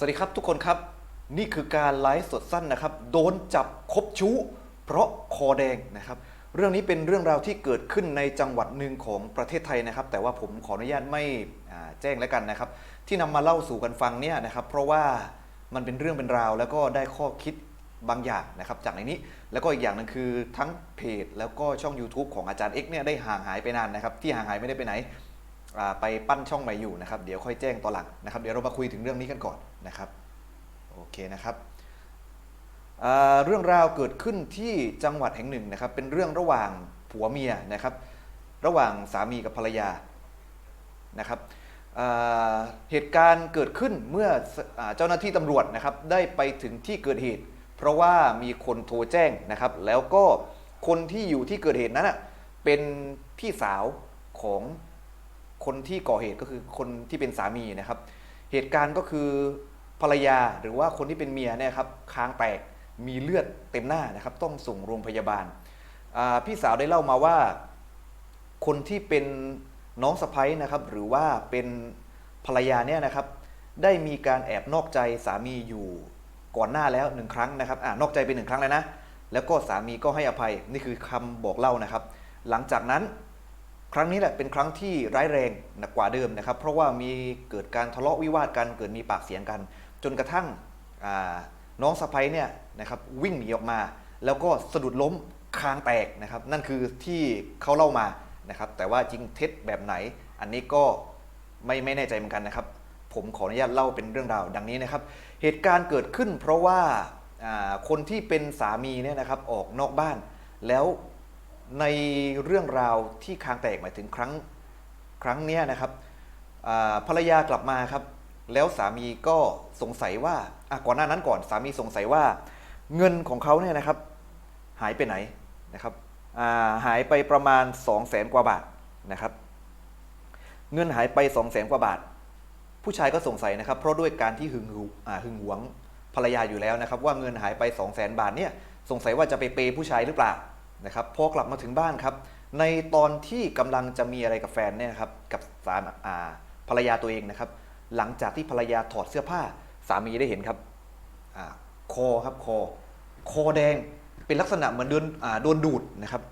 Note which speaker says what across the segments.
Speaker 1: สวัสดีครับทุกคนครับ นี่คือการไลฟ์สดสั้นนะครับ โดนจับคบชู้ เพราะคอแดงนะครับ เรื่องนี้เป็นเรื่องราวที่เกิดขึ้นในจังหวัดหนึ่งของประเทศไทยนะครับ แต่ว่าผมขออนุญาตไม่แจ้งแล้วกันนะครับ ที่นำมาเล่าสู่กันฟังเนี่ยนะครับ เพราะว่ามันเป็นเรื่องเป็นราวแล้วก็ได้ข้อคิดบางอย่างนะครับจากในนี้แล้วก็อีกอย่างหนึงคือทั้งเพจแล้วก็ช่อง YouTube ของอาจารย์ X เนี่ยได้ห่างหายไปนานนะครับ ที่ห่างหายไม่ได้ไปไหนไปปั้นช่องใหม่อยู่นะครับเดี๋ยวค่อยแจ้งตอนหลังนะครับเดี๋ยวเรามาคุยถึงเรื่องนี้กันก่อน นะครับโอเคนะครับเรื่องราวเกิดขึ้นที่จังหวัดแห่งหนึ่งนะครับ เป็นเรื่องระหว่างผัวเมียนะครับ ระหว่างสามีกับภรรยานะครับเหตุการณ์เกิดขึ้นเมื่ออเจ้าหน้าที่ตำรวจนะครับได้ไปถึงที่เกิดเหตุ เพราะว่ามีคนโทรแจ้งนะครับ แล้วก็คนที่อยู่ที่เกิดเหตุนั้นเป็นพี่สาวของคนที่ก่อเหตุก็คือคนที่เป็นสามีนะครับ เหตุการณ์ก็คือภรรยาหรือว่าคนที่เป็นเมียเนี่ยครับค้างแตกมีเลือดเต็มหน้านะครับ ต้องส่งโรงพยาบาล พี่สาวได้เล่ามาว่าคนที่เป็นน้องสะพ้ยนะครับ หรือว่าเป็นภรรยาเนี่ยนะครับ ได้มีการแอบนอกใจสามีอยู่ก่อนหน้าแล้วหนึ่งครั้งนะครับอนอกใจไปหนึ่งครั้งแล้วนะ แล้วก็สามีก็ให้อภัยนี่คือคำบอกเล่านะครับ หลังจากนั้น ครั้งนี้แหละเป็นครั้งที่ร้ายแรงหนักกว่าเดิมนะครับ เพราะว่ามีเกิดการทะเลาะวิวาทกันเกิดมีปากเสียงกัน จนกระทั่งน้องสะพ้ยเนี่ยนะครับวิ่งหนีออกมา แล้วก็สะดุดล้มคางแตกนะครับ นั่นคือที่เขาเล่ามานะครับแต่ว่าจริงเท็จแบบไหน อันนี้ก็ไม่ไม่แน่ใจเหมือนกันนะครับ ผมขออนุญาตเล่าเป็นเรื่องราวดังนี้นะครับ เหตุการณ์เกิดขึ้นเพราะว่าคนที่เป็นสามีเนี่ยนะครับออกนอกบ้าน แล้ว ในเรื่องราวที่คางแตกหมายถึงครั้งครั้งเนี้ยนะครับอ่าภรรยากลับมาครับ แล้วสามีก็สงสัยว่าอะก่อนหน้านั้นก่อนสามีสงสัยว่า เงินของเขาเนี่ยนะครับ หายไปไหนนะครับอ่าหายไปประมาณ 2 0 0แสนกว่าบาทนะครับ เงินหายไป2 0 0แสนกว่าบาท ผู้ชายก็สงสัยนะครับ เพราะด้วยการที่หึงหูอ่าหึงหวงภรรยาอยู่แล้วนะครับ ว่าเงินหายไป 2 0 0แสนบาทเนี่ยสงสัยว่าจะไปเปย์ผู้ชายหรือเปล่า นะครับพอกลับมาถึงบ้านครับ ในตอนที่กำลังจะมีอะไรกับแฟนเนี่ยครับกับสามอ่าภรรยาตัวเองนะครับ หลังจากที่ภรรยาถอดเสื้อผ้าสามีได้เห็นครับอาคอครับคอคอแดงเป็นลักษณะเหมือนโดนอ่าโดนดูดนะครับ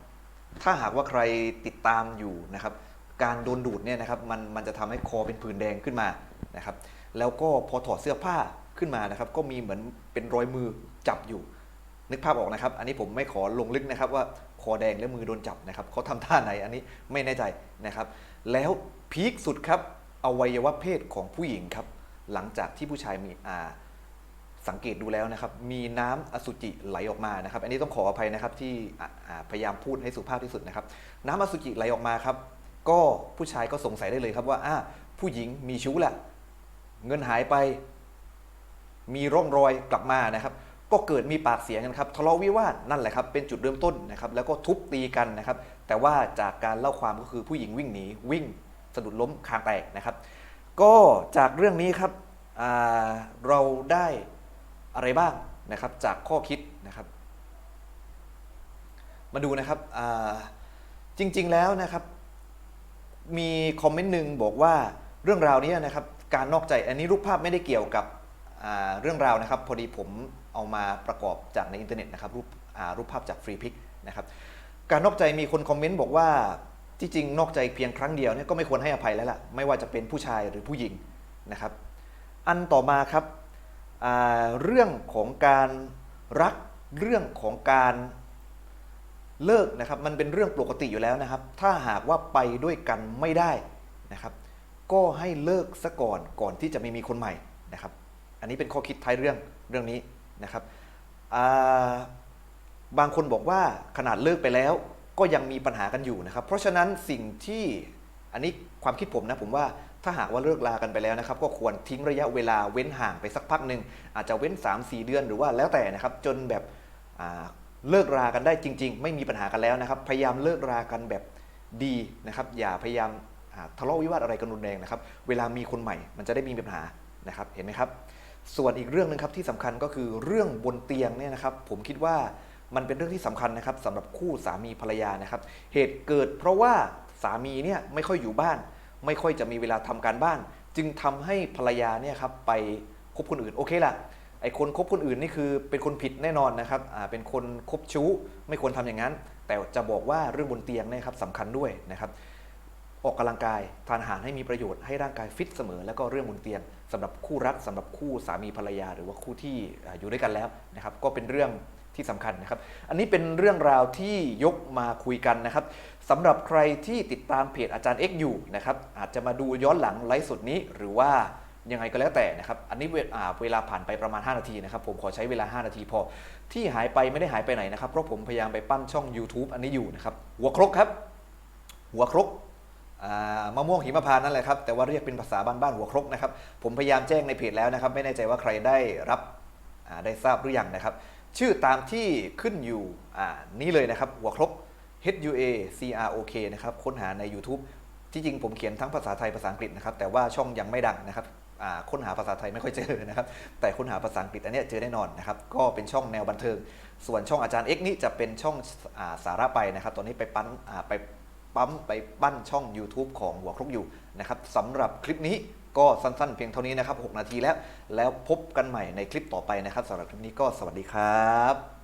Speaker 1: ถ้าหากว่าใครติดตามอยู่นะครับ การโดนดูดเนี่ยนะครับมันมันจะทำให้คอเป็นผื่นแดงขึ้นมานะครับ แล้วก็พอถอดเสื้อผ้าขึ้นมานะครับ ก็มีเหมือนเป็นรอยมือจับอยู่ นึกภาพออกนะครับ อันนี้ผมไม่ขอลงลึกนะครับว่าคอแดงและมือโดนจับนะครับเขาทำท่าไหนอันนี้ไม่แน่ใจนะครับ แล้วพีคสุดครับอวัยวะเพศของผู้หญิงครับ หลังจากที่ผู้ชายมีอาสังเกตดูแล้วนะครับ มีน้ำอสุจิไหลออกมานะครับ อันนี้ต้องขออภัยนะครับที่พยายามพูดให้สุภาพที่สุดนะครับ น้ำอสุจิไหลออกมาครับ ก็ผู้ชายก็สงสัยได้เลยครับว่าอ่าผู้หญิงมีชู้แหละเงินหายไป มีร่องรอยกลับมานะครับ ก็เกิดมีปากเสียงกันครับทะเลาะวิวาทนั่นแหละครับเป็นจุดเริ่มต้นนะครับแล้วก็ทุบตีกันนะครับแต่ว่าจากการเล่าความก็คือผู้หญิงวิ่งหนีวิ่งสะดุดล้มคางแตกนะครับ ก็จากเรื่องนี้ครับเราได้อะไรบ้างนะครับจากข้อคิดนะครับ มาดูนะครับจริง ๆแล้วนะครับ มีคอมเมนต์หนึ่งบอกว่าเรื่องราวนี้นะครับการนอกใจอันนี้รูปภาพไม่ได้เกี่ยวกับ เรื่องราวนะครับพอดีผมเอามาประกอบจากในอินเทอร์เน็ตนะครับรูปรูปภาพจากฟรีพิกนะครับการนอกใจมีคนคอมเมนต์บอกว่าที่จริงนอกใจเพียงครั้งเดียวเนี่ยก็ไม่ควรให้อภัยแล้วล่ะไม่ว่าจะเป็นผู้ชายหรือผู้หญิงนะครับ อันต่อมาครับเรื่องของการรักเรื่องของการเลิกนะครับ มันเป็นเรื่องปกติอยู่แล้วนะครับ ถ้าหากว่าไปด้วยกันไม่ได้นะครับ ก็ให้เลิกซะก่อนก่อนที่จะไม่มีคนใหม่นะครับ อันนี้เป็นข้อคิดท้ายเรื่องเรื่องนี้นะครับบางคนบอกว่าขนาดเลิกไปแล้วก็ยังมีปัญหากันอยู่นะครับ เพราะฉะนั้นสิ่งที่อันนี้ความคิดผมนะผมว่าถ้าหากว่าเลิกลากันไปแล้วนะครับ ก็ควรทิ้งระยะเวลาเว้นห่างไปสักพักหนึ่งอาจจะเว้น 3-4 เดือนหรือว่าแล้วแต่นะครับ จนแบบเลิกรากันได้จริง ๆ ไม่มีปัญหากันแล้วนะครับ พยายามเลิกรากันแบบดีนะครับ อย่าพยายามทะเลาะวิวาทอะไรกันรุนแรงนะครับ เวลามีคนใหม่มันจะได้มีปัญหา นะครับเห็นไหมครับ ส่วนอีกเรื่องหนึ่งครับที่สำคัญก็คือเรื่องบนเตียงเนี่ยนะครับ ผมคิดว่ามันเป็นเรื่องที่สำคัญนะครับสำหรับคู่สามีภรรยานะครับ เหตุเกิดเพราะว่าสามีเนี่ยไม่ค่อยอยู่บ้าน ไม่ค่อยจะมีเวลาทำการบ้าน จึงทำให้ภรรยาเนี่ยครับไปคบคนอื่นโอเคละไอ้คนคบคนอื่นนี่คือเป็นคนผิดแน่นอนนะครับอ่าเป็นคนคบชู้ไม่ควรทำอย่างนั้น แต่จะบอกว่าเรื่องบนเตียงเนะครับสำคัญด้วยนะครับ ออกกำลังกาย ทานอาหารให้มีประโยชน์ให้ร่างกายฟิตเสมอ แล้วก็เรื่องบนเตียงสำหรับคู่รักสำหรับคู่สามีภรรยา หรือว่าคู่ที่อยู่ด้วยกันแล้วนะครับ ก็เป็นเรื่องที่สำคัญนะครับ อันนี้เป็นเรื่องราวที่ยกมาคุยกันนะครับสำหรับใครที่ติดตามเพจอาจารย์ X อยู่นะครับอาจจะมาดูย้อนหลังไลฟ์สดนี้หรือว่ายังไงก็แล้วแต่นะครับ อันนี้เวลาผ่านไปประมาณ 5 นาทีนะครับ ผมขอใช้เวลา 5 นาทีพอ ที่หายไปไม่ได้หายไปไหนนะครับ เพราะผมพยายามไปปั้นช่อง YouTube อันนี้อยู่นะครับ หัวครกครับ หัวครก มะม่วงหิมพานต์นั่นแหละครับแต่ว่าเรียกเป็นภาษาบ้านๆหัวครกนะครับผมพยายามแจ้งในเพจแล้วนะครับ ไม่แน่ใจว่าใครได้รับได้ทราบหรือยังนะครับ ชื่อตามที่ขึ้นอยู่นี้เลยนะครับ หัวครก H U A C R O K นะครับค้นหาใน YouTube ที่จริงผมเขียนทั้งภาษาไทยภาษาอังกฤษนะครับแต่ว่าช่องยังไม่ดังนะครับค้นหาภาษาไทยไม่ค่อยเจอนะครับแต่ค้นหาภาษาอังกฤษอันนี้เจอแน่นอนนะครับก็เป็นช่องแนวบันเทิง ส่วนช่องอาจารย์ X นี่จะเป็นช่องอาสาระไปนะครับตอนนี้ไปปั้นไป ปั๊มไปปั้นช่อง YouTube ของหัวครกอยู่นะครับสำหรับคลิปนี้ก็สั้นๆ เพียงเท่านี้นะครับ 6 นาทีแล้ว แล้วพบกันใหม่ในคลิปต่อไปนะครับสำหรับคลิปนี้ก็สวัสดีครับ